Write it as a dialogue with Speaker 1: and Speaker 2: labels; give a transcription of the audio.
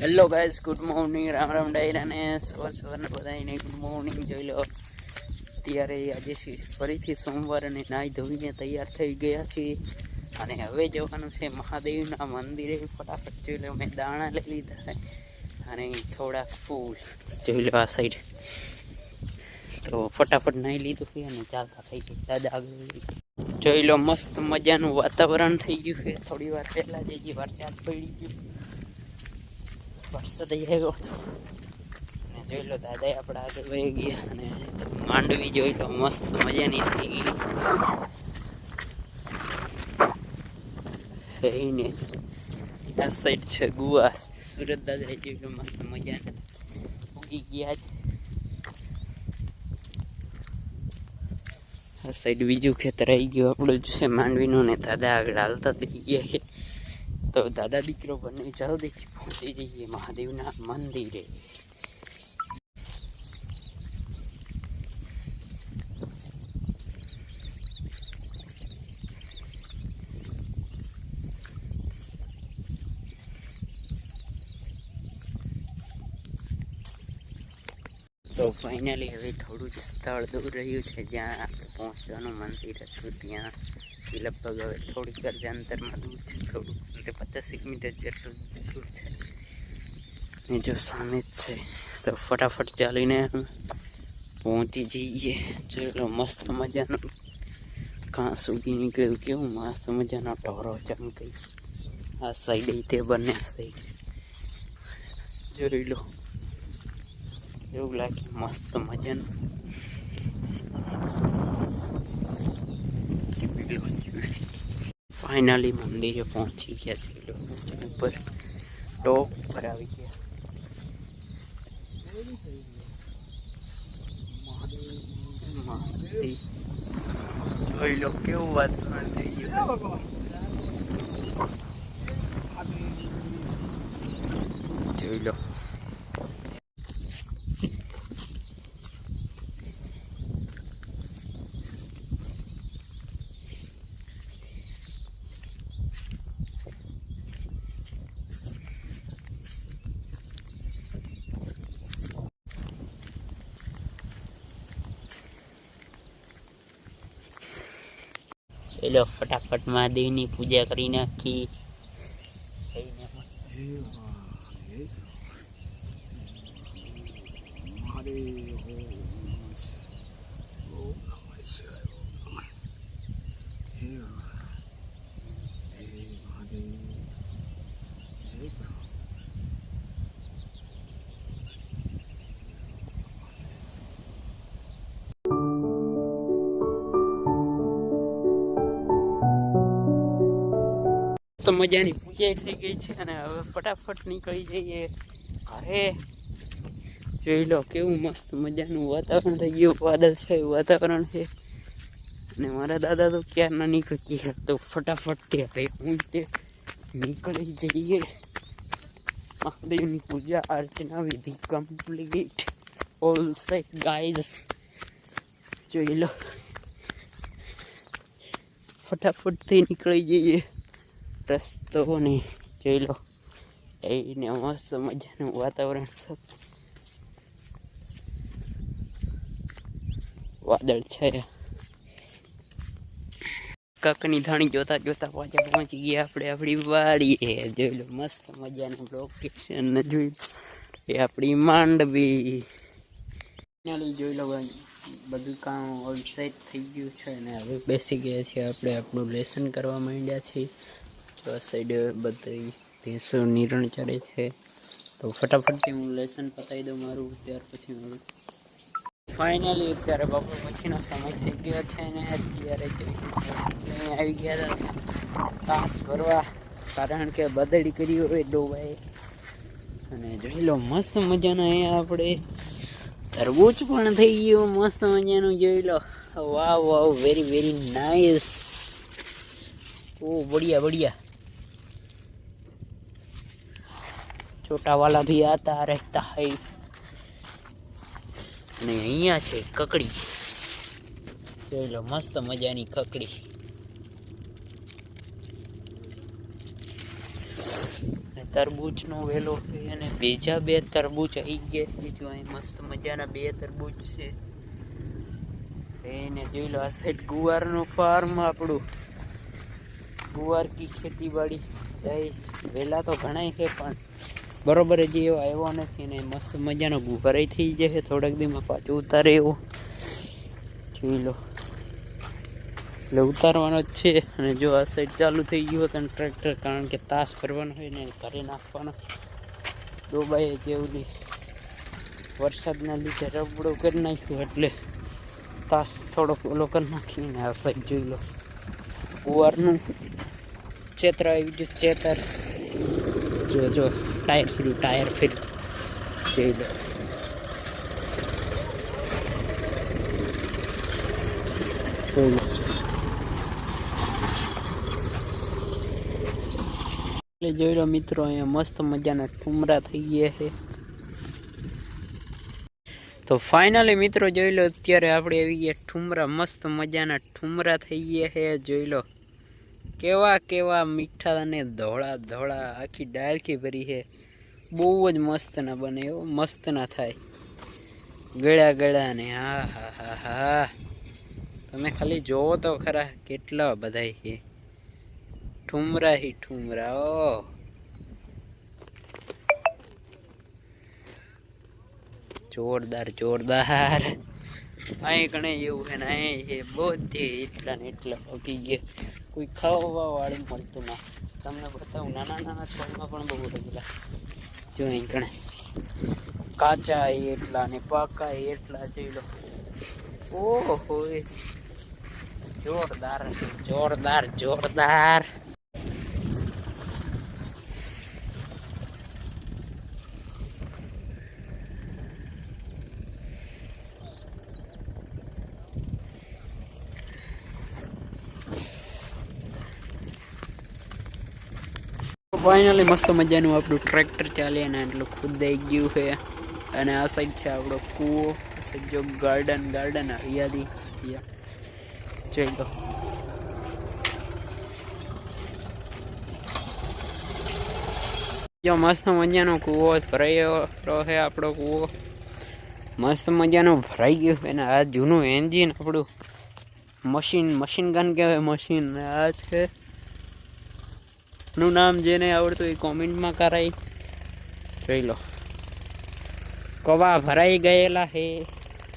Speaker 1: Hello guys good morning Ram Ram ડાયરાને સવાર સવારના બધાને ગુડ મોર્નિંગ જોઈ લો. ત્યારે આજે ફરીથી સોમવાર અને નાહી ધોઈને તૈયાર થઈ ગયા છીએ. અને હવે જવાનું છે મહાદેવના મંદિરે. ફટાફટ જોઈ લો, મેં દાણા લઈ લીધા અને થોડા ફૂલ. જોઈ લો આ સાઈડ તો ફટાફટ નાહી લીધું છે અને ચાલતા થઈ ગઈ દાદા આગળ જોઈ લો, મસ્ત મજાનું વાતાવરણ થઈ ગયું છે. થોડી વાર પહેલાં જ હજી વરસાદ પડી ગયું. વરસાદ આવ્યો હતો. અને જોઈ લો દાદા આપણે આગળ વહી ગયા અને માંડવી જોઈ લો, મસ્ત મજાની થઈ ગઈ. રહીને આ સાઈડ છે ગુવા સુરત દાદા જોઈ લો મસ્ત મજાને. ઉગી ગયા છે. આ સાઈડ બીજું ખેતર આવી ગયું, આપણું છે માંડવીનું, ને દાદા આગળ હાલતા થઈ ગયા છે. તો દાદા દીકરો બંને જલ્દીથી પહોંચી જઈએ મહાદેવના મંદિરે. તો ફાઇનલી હવે થોડું જ સ્થળ દૂર રહ્યું છે, જ્યાં આપણે પહોંચવાનું મંદિર હતું ત્યાં. લગભગ હવે થોડીક જ અંતરમાં દૂર છે થોડું. એટલે પચાસેક મીટર જેટલું દૂર છે. ને જો સામે જ છે. તો ફટાફટ ચાલીને પહોંચી જઈએ. ચલો, મસ્ત મજાનો ઘાસ ઉગી નીકળ્યું. કેવું મસ્ત મજાનો ઢોરો ચમકી આ સાઈડ તે બંને સાઈડ જોઈ લો. એવું લાગે મસ્ત મજાનું. ફાઇનલી મંદિરે પહોંચી ગયા છે. લોકો ઉપર ટોપ પર આવી ગયા. મહાદેવ. કેવું વાતાવરણ થઈ ગયું જોઈ લો ચલો ફટાફટ મહાદેવની પૂજા કરી નાખી. થઈને મસ્ત મજાની પૂજા થઈ ગઈ છે અને હવે ફટાફટ નીકળી જઈએ ઘરે. જોઈ લો કેવું મસ્ત મજાનું વાતાવરણ થઈ ગયું. વાદળ છે વાતાવરણ છે. અને મારા દાદા તો ક્યારના નીકળી ગયા તો ફટાફટ તે હવે હું તે નીકળી જઈએ. મહાદેવની પૂજા અર્ચના વિધિ કમ્પ્લીટ ઓલ સેટ ગાઈઝ જોઈ લો. ફટાફટથી નીકળી જઈએ. રસ્તો જોઈ લો એને મસ્ત મજાનું વાતાવરણ છે વાદળ છે કાકની ધાણી જોતા જોતા પાછા પહોંચી ગયા આપણે આપણી વાડીએ જોઈ લો મસ્ત મજાનું લોકેશન ને જોઈ એ આપણી માંડવી જોઈ લો બધું કામ ઓલ સેટ થઈ ગયું છે ને હવે બેસી ગયા છીએ આપણે આપણું લેસન કરવા માંડ્યા છીએ તો આ સાઈડ બધી ભેંસો નિરણ ચડે છે. તો ફટાફટથી હું લેસન પતાવી દઉં મારું, ત્યાર પછી હું ફાઇનલી અત્યારે બપોર પછીનો સમય થઈ ગયો છે ને અત્યારે આવી ગયા હતા. તાસ ભરવા, કારણ કે બદડી કરી હોય ડોબાએ અને જોઈ લો, મસ્ત મજાના અહીંયા આપણે તરબૂચ પણ થઈ ગયું, મસ્ત મજાનું જોઈ લો. Wow wow very very nice ઓ, બઢિયા બઢિયા. छोटा वाला भी आता रहता है અને અહીંયા છે કકડી જોઈ લો મસ્ત મજાની કકડી ને તરબૂચનો વેલો છે અને બીજા બે તરબૂચ આવી ગયા છે જો અહીં મસ્ત મજાના બે તરબૂચ છે એને જોઈ લો આ સાઈડ ગુવારનું ફાર્મ આપણું ગુવાર કી ખેતીવાડી જાય વેલા તો ઘણાય છે પણ બરોબર હજી એવો આવ્યો નથી ને મસ્ત મજાનો ગુવાર થઈ જશે થોડાક દીમાં પાછું ઉતારે એવો. જોઈ લો. એટલે ઉતારવાનો જ છે અને જો આ સાઈડ ચાલુ થઈ ગયું તો ટ્રેક્ટર કારણ કે તાસ ભરવાનો હોય ને ઘરે નાખવાનો. ડોબાએ જેવલી વરસાદના લીધે રબડો કરી નાખ્યું એટલે તાસ થોડોક ઓલો કરી નાખીને આ સાઈડ જોઈ લો. કુવારનું ચેતર આવી ગયું, ચેતર. જો જો. ટાયર ફ્રી ટાયર ફ્રી જોઈ લો જોઈ લો એટલે જોઈ લો મિત્રો, અહીંયા મસ્ત મજાના ઠુમરા થઈ ગયા છે. તો ફાઇનલી મિત્રો, જોઈ લો અત્યારે આપણે આવી ગયા ઠુમરા, મસ્ત મજાના ઠુમરા થઈ ગયા છે, જોઈ લો. કેવા કેવા મીઠા અને ધોળા ધોળા આખી ડાળખી ભરી છે. બહુ જ મસ્ત ના બને એવો મસ્ત ના થાય. ગળ્યા ગળ્યા ને હા હા હા હા. તમે ખાલી જોવો તો ખરા કેટલા બધાય છે. ઠુમરા હી ઠુમરા ઓ જોરદાર જોરદાર. અહીં કણે એવું છે ને અહીં છે, બધી એટલા ને એટલા પકી ગયા. કોઈ ખાવા વાળું મળતું ના. તમને બતાવું, નાના નાના છોડમાં પણ બહુ રહેલા જો અહીં કણે કાચા એટલા ને પાકા એટલા જોઈ લો ઓહો જોરદાર જોરદાર જોરદાર. ફાઇનલી મસ્ત મજાનું આપણું ટ્રેક્ટર ચાલે અને એટલું ખુદાઈ ગયું છે. અને આ સાઈડ છે આપણો કૂવો, આ સાઈડ જો ગાર્ડન ગાર્ડન હરિયાળી જોઈ લો. જો મસ્ત મજાનો કૂવો ભરાયો છે આપણો કૂવો. મસ્ત મજાનો ભરાઈ ગયો અને આ જૂનું એન્જિન આપણું મશીન મશીન ગન કહેવાય મશીન આ છે. નું નામ જેને આવડતું એ કોમેન્ટમાં કરાય. જોઈ લો. કવા ભરાઈ ગયેલા છે